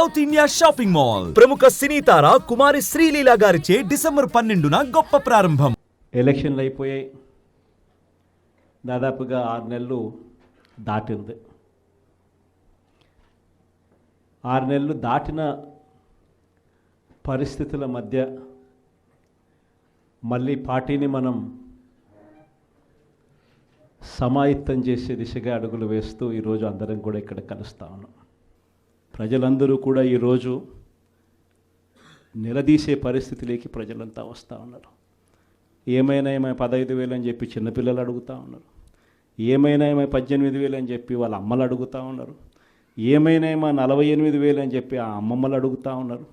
South India shopping mall. ప్రముఖ సినీ తార కుమారి శ్రీలీల గారిచే December పన్నెండున గొప్ప ప్రారంభం. ఎలక్షన్లు అయిపోయాయి. దాదాపుగా ఆరు నెలలు దాటింది. ఆరు నెలలు దాటిన పరిస్థితుల మధ్య మళ్ళీ పార్టీని మనం సమాయత్తం చేసే దిశగా అడుగులు వేస్తూ ఈరోజు అందరం కూడా ఇక్కడ కలుస్తా ఉన్నాం. ప్రజలందరూ కూడా ఈరోజు నిలదీసే పరిస్థితిలోకి ప్రజలంతా వస్తూ ఉన్నారు. ఏమైనా ఏమై పదహైదు వేలు అని చెప్పి చిన్నపిల్లలు అడుగుతూ ఉన్నారు. ఏమైనా ఏమై పద్దెనిమిది వేలు అని చెప్పి వాళ్ళ అమ్మలు అడుగుతూ ఉన్నారు. ఏమైనా ఏమో నలభై ఎనిమిది వేలు అని చెప్పి ఆ అమ్మమ్మలు అడుగుతూ ఉన్నారు.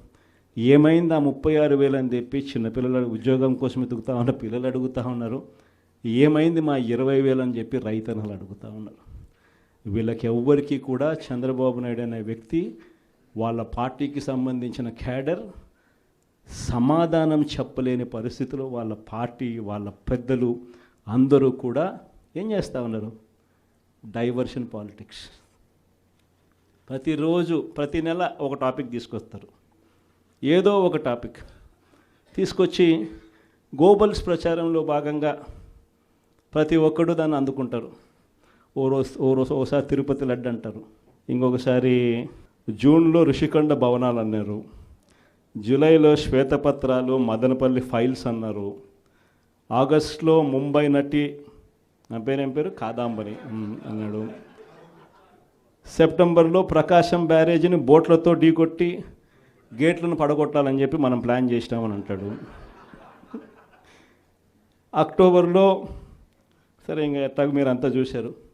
ఏమైంది ఆ ముప్పై ఆరు వేలు అని చెప్పి చిన్నపిల్లలు ఉద్యోగం కోసం ఎదుగుతూ ఉన్న పిల్లలు అడుగుతూ ఉన్నారు. ఏమైంది మా ఇరవై వేలు అని చెప్పి రైతన్నలు అడుగుతూ ఉన్నారు. వీళ్ళకి ఎవ్వరికీ కూడా చంద్రబాబు నాయుడు అనే వ్యక్తి వాళ్ళ పార్టీకి సంబంధించిన క్యాడర్ సమాధానం చెప్పలేని పరిస్థితిలో వాళ్ళ పార్టీ వాళ్ళ పెద్దలు అందరూ కూడా ఏం చేస్తూ ఉన్నారు? Diversion politics. ప్రతిరోజు ప్రతి నెల ఒక టాపిక్ తీసుకొస్తారు. ఏదో ఒక టాపిక్. తీసుకొచ్చి గోబల్స్ ప్రచారంలో భాగంగా ప్రతి ఒక్కడు దాన్ని అందుకుంటారు. ఓ రోజు ఓ రోజు ఓసారి తిరుపతి లడ్డు అంటారు. ఇంకొకసారి జూన్లో ఋషికొండ భవనాలు అన్నారు. జూలైలో శ్వేతపత్రాలు మదనపల్లి ఫైల్స్ అన్నారు. ఆగస్ట్లో ముంబై నటి నా పేరేం పేరు? కాదాంబరి అన్నాడు. సెప్టెంబర్లో ప్రకాశం బ్యారేజీని బోట్లతో ఢీకొట్టి గేట్లను పడగొట్టాలని చెప్పి మనం ప్లాన్ చేసినామని అంటాడు. అక్టోబర్లో సరే ఇంకా ఎట్టాగ మీరు అంతా చూశారు.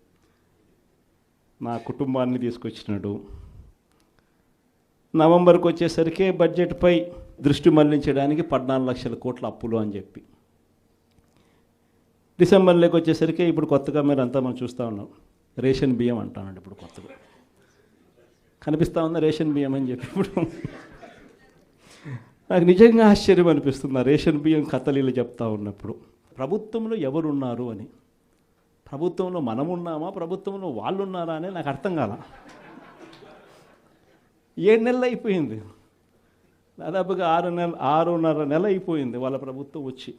నా కుటుంబాన్ని తీసుకొచ్చినాడు. నవంబర్కి వచ్చేసరికి బడ్జెట్పై దృష్టి మళ్ళించడానికి పద్నాలుగు లక్షల కోట్ల అప్పులు అని చెప్పి. డిసెంబర్లోకి వచ్చేసరికి ఇప్పుడు కొత్తగా మీరు అంతా మనం చూస్తూ ఉన్నాం. రేషన్ బియ్యం అంటానండి ఇప్పుడు కొత్తగా. కనిపిస్తూ ఉందా రేషన్ బియ్యం అని చెప్పి ఇప్పుడు? నాకు నిజంగా ఆశ్చర్యం అనిపిస్తుంది. రేషన్ బియ్యం కథలీలు చెప్తా ఉన్నప్పుడు. ప్రభుత్వంలో ఎవరున్నారు అని. ప్రభుత్వంలో మనం ఉన్నామా ప్రభుత్వంలో వాళ్ళు ఉన్నారా అని నాకు అర్థం కాల. ఏడు నెలలు అయిపోయింది. దాదాపుగా ఆరు నెల ఆరున్నర నెల అయిపోయింది వాళ్ళ ప్రభుత్వం వచ్చి.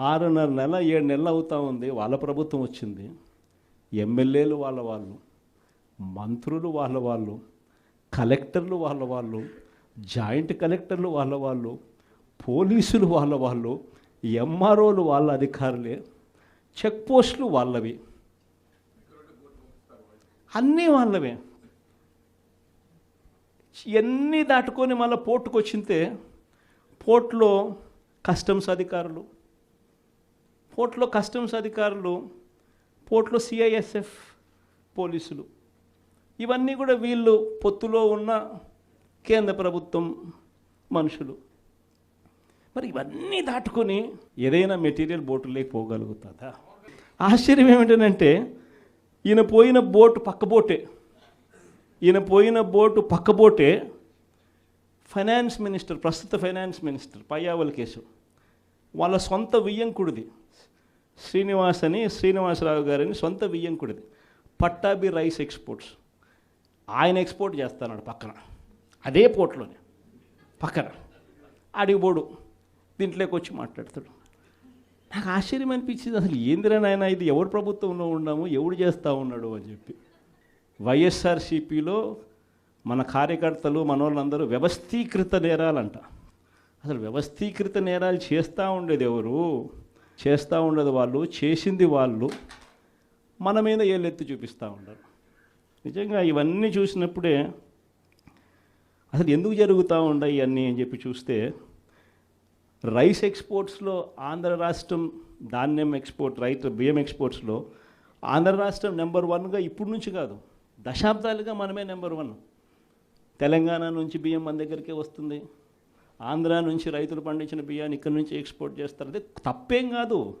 ఆరున్నర నెల ఏడు నెలలు అవుతా ఉంది వాళ్ళ ప్రభుత్వం వచ్చింది. ఎమ్మెల్యేలు వాళ్ళ వాళ్ళు మంత్రులు వాళ్ళ వాళ్ళు కలెక్టర్లు వాళ్ళ వాళ్ళు జాయింట్ కలెక్టర్లు వాళ్ళ వాళ్ళు పోలీసులు వాళ్ళ వాళ్ళు ఎంఆర్ఓలు వాళ్ళ అధికారులే చెక్ పోస్టులు వాళ్ళవి. అన్నీ వాళ్ళవే. ఇవన్నీ దాటుకొని మళ్ళీ పోర్టుకు వచ్చింతే పోర్ట్లో కస్టమ్స్ అధికారులు పోర్ట్లో కస్టమ్స్ అధికారులు పోర్ట్లో సిఐఎస్ఎఫ్ పోలీసులు. ఇవన్నీ కూడా వీళ్ళు పొత్తులో ఉన్న కేంద్ర ప్రభుత్వం మనుషులు. మరి ఇవన్నీ దాటుకొని ఏదైనా మెటీరియల్ బోటులోకి పోగలుగుతుందా? ఆశ్చర్యం ఏమిటంటే ఈయన పోయిన బోటు పక్క బోటే ఈయన పోయిన బోటు పక్క బోటే ఫైనాన్స్ మినిస్టర్ ప్రస్తుత ఫైనాన్స్ మినిస్టర్ పయ్యావల్ కేసు వాళ్ళ సొంత వియ్యంకుడిది. శ్రీనివాస్ అని శ్రీనివాసరావు గారని సొంత వియ్యంకుడిది. Pattabhi rice exports. ఆయన ఎక్స్పోర్ట్ చేస్తాడు పక్కన. అదే పోర్ట్లోనే. పక్కన. అడిగిపోడు దీంట్లోకి వచ్చి మాట్లాడతాడు. నాకు ఆశ్చర్యం అనిపించింది. అసలు ఏందిరా నాయన ఇది? ఎవరు ప్రభుత్వంలో ఉన్నాము? ఎవడు చేస్తూ ఉన్నాడు అని చెప్పి. వైఎస్ఆర్సీపీలో మన కార్యకర్తలు మన వాళ్ళందరూ వ్యవస్థీకృత నేరాలంట. అసలు వ్యవస్థీకృత నేరాలు చేస్తూ ఉండేది ఎవరు? చేస్తూ ఉండేది వాళ్ళు చేసింది వాళ్ళు మన మీద ఏళ్ళెత్తి చూపిస్తూ ఉండరు. నిజంగా ఇవన్నీ చూసినప్పుడే అసలు ఎందుకు జరుగుతూ ఉన్నాయి ఇవన్నీ అని చెప్పి చూస్తే రైస్ ఎక్స్పోర్ట్స్లో ఆంధ్ర రాష్ట్రం ధాన్యం ఎక్స్పోర్ట్ రైతు బియ్యం ఎక్స్పోర్ట్స్లో ఆంధ్ర రాష్ట్రం నెంబర్ వన్గా ఇప్పుడు నుంచి కాదు దశాబ్దాలుగా మనమే నెంబర్ వన్. తెలంగాణ నుంచి బియ్యం మన దగ్గరికే వస్తుంది. ఆంధ్ర నుంచి రైతులు పండించిన బియ్యాన్ని ఇక్కడ నుంచి ఎక్స్పోర్ట్ చేస్తారు. అదే తప్పేం కాదు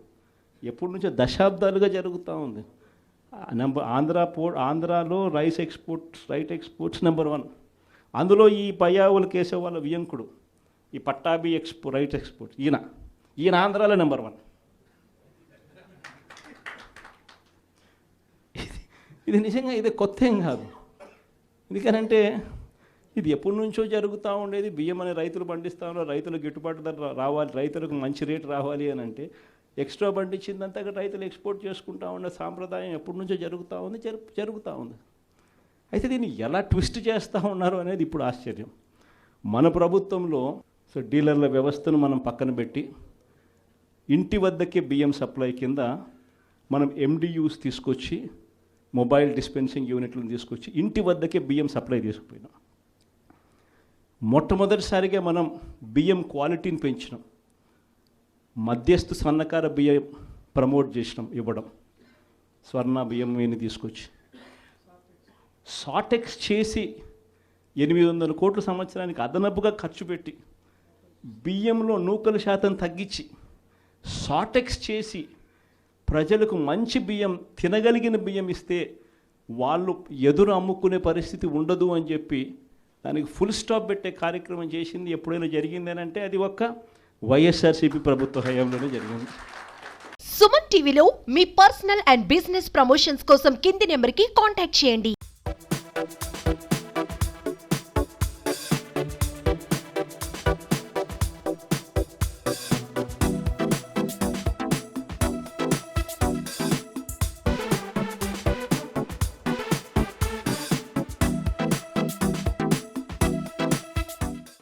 ఎప్పటి నుంచో దశాబ్దాలుగా జరుగుతూ ఉంది. నెంబర్ ఆంధ్ర పో ఆంధ్రాలో rice exports right exports number one. అందులో ఈ పయ్యావుల కేశవ వాళ్ళ వియంకుడు ఈ పట్టాభి ఎక్స్పో రైట్ ఎక్స్పోర్ట్ ఈయన. ఈయన ఆంధ్రాలో నెంబర్ వన్. ఇది ఇది నిజంగా ఇది కొత్త ఏం కాదు. ఎందుకనంటే ఇది ఎప్పటి నుంచో జరుగుతూ ఉండేది. బియ్యం అనే రైతులు పండిస్తా రైతులకు గిట్టుబాటు ధర రావాలి. రైతులకు మంచి రేటు రావాలి అని అంటే ఎక్స్ట్రా పండించిందంతా రైతులు ఎక్స్పోర్ట్ చేసుకుంటా ఉండే సాంప్రదాయం ఎప్పటి నుంచో జరుగుతూ ఉంది జరుగుతూ ఉంది. అయితే దీన్ని ఎలా ట్విస్ట్ చేస్తూ ఉన్నారు అనేది ఇప్పుడు ఆశ్చర్యం. మన ప్రభుత్వంలో సో డీలర్ల వ్యవస్థను మనం పక్కన పెట్టి ఇంటి వద్దకే బియ్యం సప్లై కింద మనం ఎండియూస్ తీసుకొచ్చి మొబైల్ డిస్పెన్సింగ్ యూనిట్లను తీసుకొచ్చి ఇంటి వద్దకే బియ్యం సప్లై తీసుకుపోయినాం మొట్టమొదటిసారిగా మనం బియ్యం క్వాలిటీని పెంచినాం. మధ్యస్థు సన్నకార బియ్యం ప్రమోట్ చేసినాం ఇవ్వడం. స్వర్ణ బియ్యం వీని తీసుకొచ్చి. సాటెక్స్ చేసి ఎనిమిది వందల కోట్ల సంవత్సరానికి అదనపుగా ఖర్చు పెట్టి బియ్యంలో నూకల శాతం తగ్గించి షార్టెక్స్ చేసి ప్రజలకు మంచి బియ్యం తినగలిగిన బియ్యం ఇస్తే వాళ్ళు ఎదురు అమ్ముకునే పరిస్థితి ఉండదు అని చెప్పి దానికి ఫుల్ స్టాప్ పెట్టే కార్యక్రమం చేసింది ఎప్పుడైనా జరిగింది అంటే అది ఒక్క వైఎస్ఆర్సీపీ ప్రభుత్వ హయాంలోనే జరిగింది. సుమన్ టీవీలో మీ పర్సనల్ అండ్ బిజినెస్ ప్రమోషన్స్ కోసం కింది నెంబర్కి కాంటాక్ట్ చేయండి.